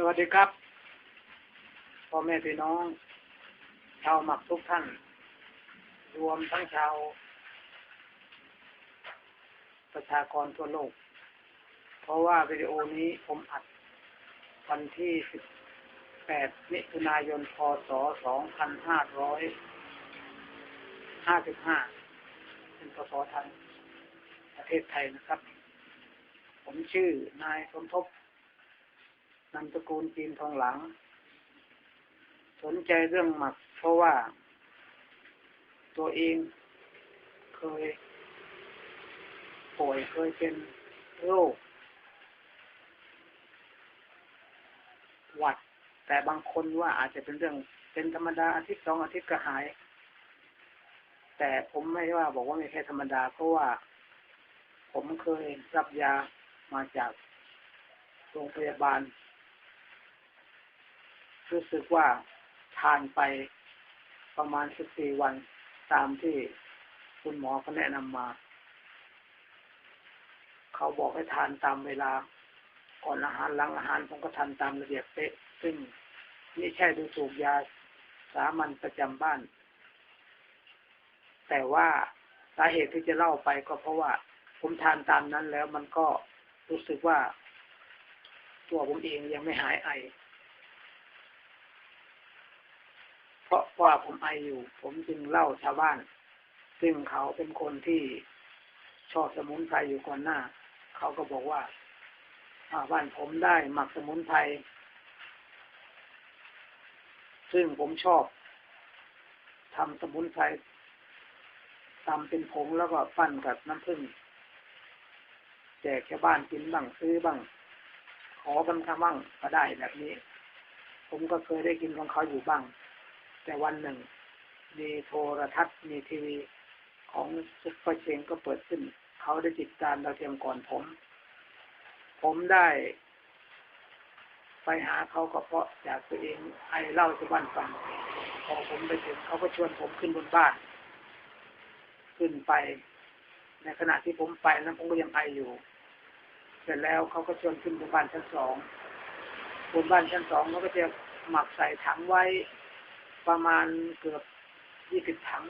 สวัสดีครับพ่อแม่พี่น้อง ชาวหมักทุกท่าน รวมทั้งชาว ประชากรทั่วโลก เพราะว่าวิดีโอนี้ผมอัด วันที่ 18 มิถุนายน พศ 2555 เป็นพศทางประเทศไทยนะครับ ผมชื่อนายสมทบ นามสกุลจีนทองหลัง สนใจเรื่องหมัก เพราะว่า ตัวเองเคย ป่วยเคยเป็นโรคหวัด แต่บางคนว่าอาจจะเป็นเรื่องเป็นธรรมดาอาทิตย์สองอาทิตย์ก็หาย แต่ผมไม่ว่าบอกว่าไม่แค่ธรรมดา เพราะว่า ผมเคยรับยามาจากโรงพยาบาล รู้สึกว่าทานไปประมาณสิบสี่วันตามที่คุณหมอเขาแนะนำมา เขาบอกให้ทานตามเวลา ก่อนอาหารหลังอาหารผมก็ทานตามระเบียบเป๊ะ ซึ่งไม่ใช่ดูสูบยาสามัญประจำบ้าน แต่ว่าสาเหตุที่จะเล่าไปก็เพราะว่า ผมทานตามนั้นแล้วมันก็รู้สึกว่า ตัวผมเองยังไม่หายไอ เพราะว่าผมไออยู่ ผมจึงเล่าชาวบ้าน ซึ่งเขาเป็นคนที่ชอบสมุนไพรอยู่ก่อนหน้า เขาก็บอกว่าบ้านผมได้หมักสมุนไพรซึ่งผมชอบทำสมุนไพรทำเป็นผงแล้วก็ปั้นกับน้ำผึ้งแจกชาวบ้านกินบ้างซื้อบ้าง ขอกันคำบ้างก็ได้แบบนี้ ผมก็เคยได้กินของเขาอยู่บ้าง แต่วันหนึ่ง มีโทรทัศน์มีทีวีของซุปเปอร์เชงก็เปิดขึ้น เขาได้ติดตามเราเทียมก่อนผม ผมได้ ไปหาเขาก็เพราะจากตัวเองไอเล่าชาวบ้านฟังพอผมไปถึงเขาก็ชวนผมขึ้นบนบ้าน ขึ้นไป ในขณะที่ผมไปนั้นผมก็ยังไออยู่ เสร็จแล้วเขาก็ชวนขึ้นบนบ้านชั้นสองบนบ้านชั้นสองเขาก็จะหมักใส่ถังไว้ ประมาณเกือบยี่สิบถัง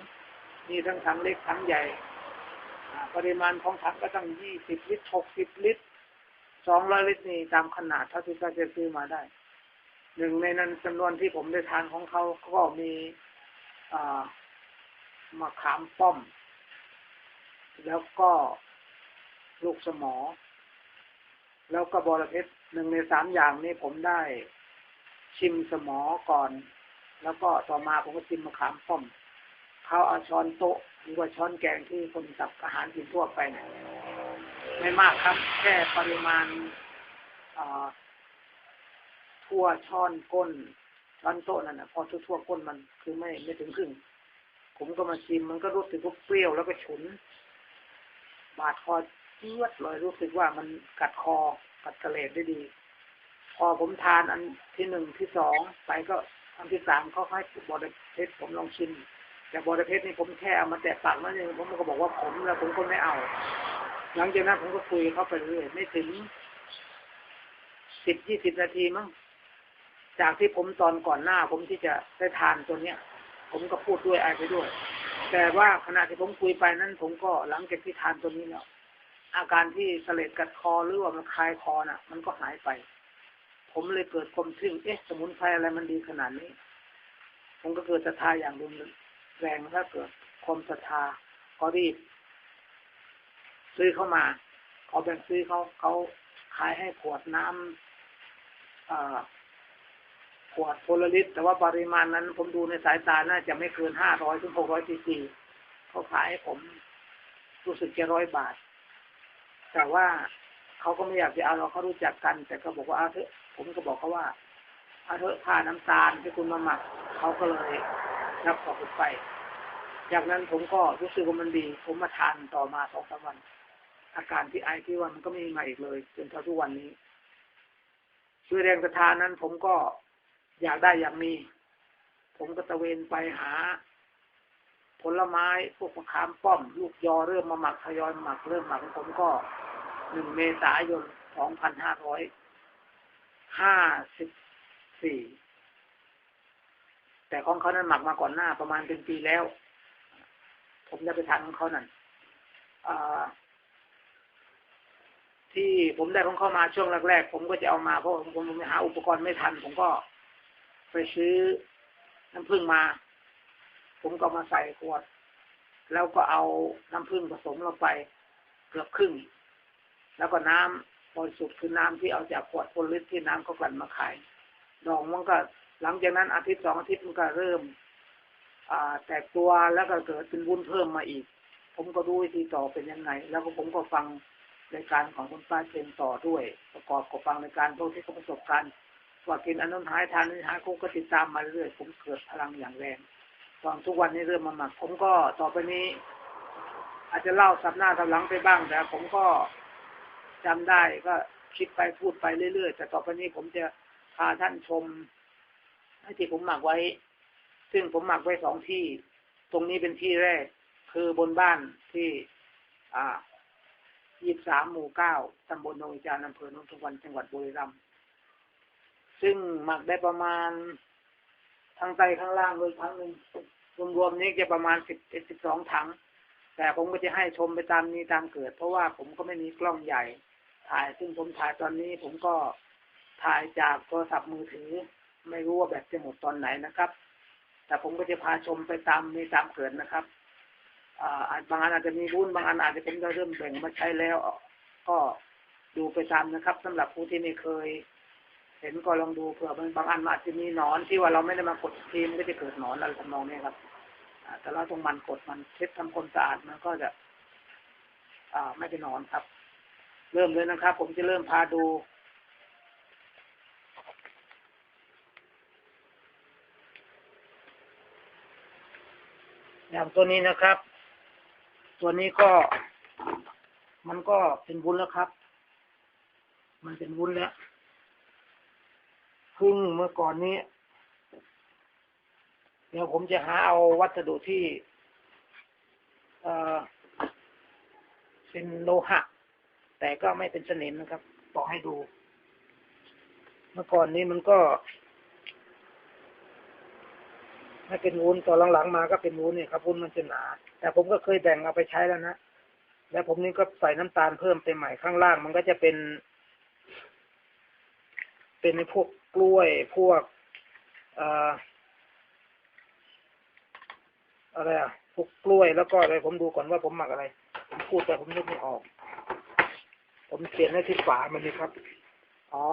มีทั้งถังเล็กถังใหญ่ ปริมาณของถังก็ตั้งยี่สิบลิตรหกสิบลิตรสองร้อยลิตรนี่ตามขนาดเท่าที่เราจะซื้อมาได้ หนึ่งในนั้นจำนวนที่ผมได้ทานของเขาก็มีมะขามป้อม แล้วก็ลูกสมอ แล้วก็บอระเพ็ดหนึ่งในสามอย่างนี้ผมได้ชิมสมอก่อน แล้วก็ต่อมาผมก็ชิมมะขามป้อมเขาเอาช้อนโต๊ะหรือว่าช้อนแกงที่คนตักอาหารกินทั่วไปเนี่ยไม่มากครับ แค่ปริมาณทั่วช้อนก้นช้อนโต๊ะนั่นนะพอทั่วก้นมันคือไม่ไม่ถึงครึ่งผมก็มาชิมมันก็รู้สึกว่าเปรี้ยวแล้วก็ฉุน บาดคอเจือดเลยรู้สึกว่ามันกัดคอกัดกระเลดได้ดี พอผมทานอันที่หนึ่งที่สองไปก็ อันที่สามเขาให้บอดเพชรผมลองชิมแต่บอดเพชรนี่ผมแค่เอามาแตะปากนั่นเองผมก็บอกว่าผมแล้วผมก็ไม่เอา หลังจากนั้นผมก็คุยเขาไปเรื่อยไม่ถึงสิบยี่สิบนาทีมั้งจากที่ผมตอนก่อนหน้า ผมที่จะได้ทานตัวเนี้ย ผมก็พูดด้วยไอไปด้วย แต่ว่าขณะที่ผมคุยไปนั้น ผมก็หลังจากที่ทานตัวนี้แล้วอาการที่เสลดกัดคอหรือว่ามันคลายคอน่ะ มันก็หายไป ผมเลยเกิดความซึ้งเอ๊ะ สมุนไพรอะไรมันดีขนาดนี้ ผมก็เกิดศรัทธาอย่างรุนแรงถ้าเกิดความศรัทธาก็รีบซื้อเข้ามาเอาแบ่งซื้อเขาเขาขายให้ขวดน้ำขวดโพลลิตแต่ว่าปริมาณนั้น ผมดูในสายตาน่าจะไม่เกินห้าร้อยถึงหกร้อยซีซีเขาขายให้ผมรู้สึกแค่ร้อยบาท แต่ว่าเขาก็ไม่อยากจะเอาเราเขารู้จักกัน แต่ก็บอกว่าเอาเถอะ ผมก็บอกเขาว่าเอาเถอะค่าน้ำตาลที่คุณมาหมักเขาก็เลยรับขอผมไป จากนั้นผมก็รู้สึกว่ามันดี ผมมาทานต่อมาสองสามวัน อาการที่ไอที่ว่ามันก็ไม่มีมาอีกเลยจนเท่าทุกวันนี้ด้วยแรงศรัทธานั้น ผมก็อยากได้อยากมี ผมก็ตะเวนไปหา ผลไม้พวกมะขามป้อม ลูกยอเริ่มมาหมักทยอยหมักเริ่มหมักผมก็หนึ่งเมษายนสองพันห้าร้อย ห้าสิบสี่แต่ของเขานั้นหมักมาก่อนหน้าประมาณเป็นปีแล้ว ผมจะไปทานของเขานั่นที่ผมได้ของเขามาช่วงแรกๆผมก็จะเอามาเพราะผมผมหาอุปกรณ์ไม่ทัน ผมก็ไปซื้อน้ำผึ้งมา ผมก็มาใส่ขวด แล้วก็เอาน้ำผึ้งผสมลงไป เกือบครึ่ง แล้วก็น้ำ บริสุทธิ์คือน้ำที่เอาจากขวดพลลิตที่น้ำเขากลั่นมาขาย ดองมันก็หลังจากนั้นอาทิตย์สองอาทิตย์มันก็เริ่มอ่าแตกตัวแล้วก็เกิดเป็นวุ้นเพิ่มมาอีก ผมก็ดูวิธีต่อเป็นยังไง แล้วก็ผมก็ฟังรายการของคุณป้าเชนต่อด้วย ประกอบกับฟังรายการพวกที่เขาประสบการณ์ว่ากินอันนั้นหายทานนี้หายผมก็ติดตามมาเรื่อยผมเกิดพลังอย่างแรงตอนทุกวันนี้เริ่มมาหมัก ผมก็ต่อไปนี้ อาจจะเล่าสับหน้าสับหลังไปบ้างแต่ผมก็ จำได้ก็คิดไปพูดไปเรื่อยๆแต่ต่อไปนี้ผมจะพาท่านชมที่ผมหมักไว้ ซึ่งผมหมักไว้สองที่ ตรงนี้เป็นที่แรก คือบนบ้านที่ อ่ายี่สามหมู่เก้าตำบลโนนจานอำเภอโนนทุกวันจังหวัดบุรีรัมย์ซึ่งหมักได้ประมาณทั้งใต้ข้างล่างเลยครั้งหนึ่งรวมๆนี้จะประมาณสิบเอ็ดสิบสองถัง แต่ผมก็จะให้ชมไปตามนี้ตามเกิด เพราะว่าผมก็ไม่มีกล้องใหญ่ ถ่ายซึ่งผมถ่ายตอนนี้ผมก็ถ่ายจากโทรศัพท์มือถือ ไม่รู้ว่าแบตจะหมดตอนไหนนะครับ แต่ผมก็จะพาชมไปตามนี้ตามเกิดนะครับอ่าจบางอันอาจจะมีบุญบางอันอาจจะผมจะเริ่มแบ่งมาใช้แล้ว ก็ดูไปตามนะครับสำหรับผู้ที่ไม่เคย เห็นก็ลองดูเผื่อมันบางอันอาจจะมีหนอนที่ว่าเราไม่ได้มากดทีมก็จะเกิดหนอนอะไรทำนองนี้ครับแต่เราต้องมันกดมันเช็ดทำความสะอาดมันก็จะ อ่าไม่เป็นหนอนครับ เริ่มเลยนะครับ ผมจะเริ่มพาดูอย่างตัวนี้นะครับ ตัวนี้ก็ มันก็เป็นวุ้นแล้วครับ มันเป็นวุ้นแล้วซึ่งเมื่อก่อนนี้ เดี๋ยวผมจะหาเอาวัสดุที่ เอ่อ เป็นโลหะ แต่ก็ไม่เป็นสนิมนะครับบอกให้ดู เมื่อก่อนนี้มันก็ไม่เป็นวุ้นตอนหลังๆมาก็เป็นวุ้นเนี่ยครับวุ้นมันจะหนา แต่ผมก็เคยแบ่งเอาไปใช้แล้วนะแล้วผมนี่ก็ใส่น้ำตาลเพิ่มไปใหม่ข้างล่าง มันก็จะเป็น เป็นในพวกกล้วยพวกอ่ออะไรอะพวกกล้วยแล้วก็อะไรผมดูก่อนว่าผมหมักอะไร ผมพูดไปผมนึกไม่ออก ผมเขียนไว้ที่ฝามันนี่ครับ อ๋อ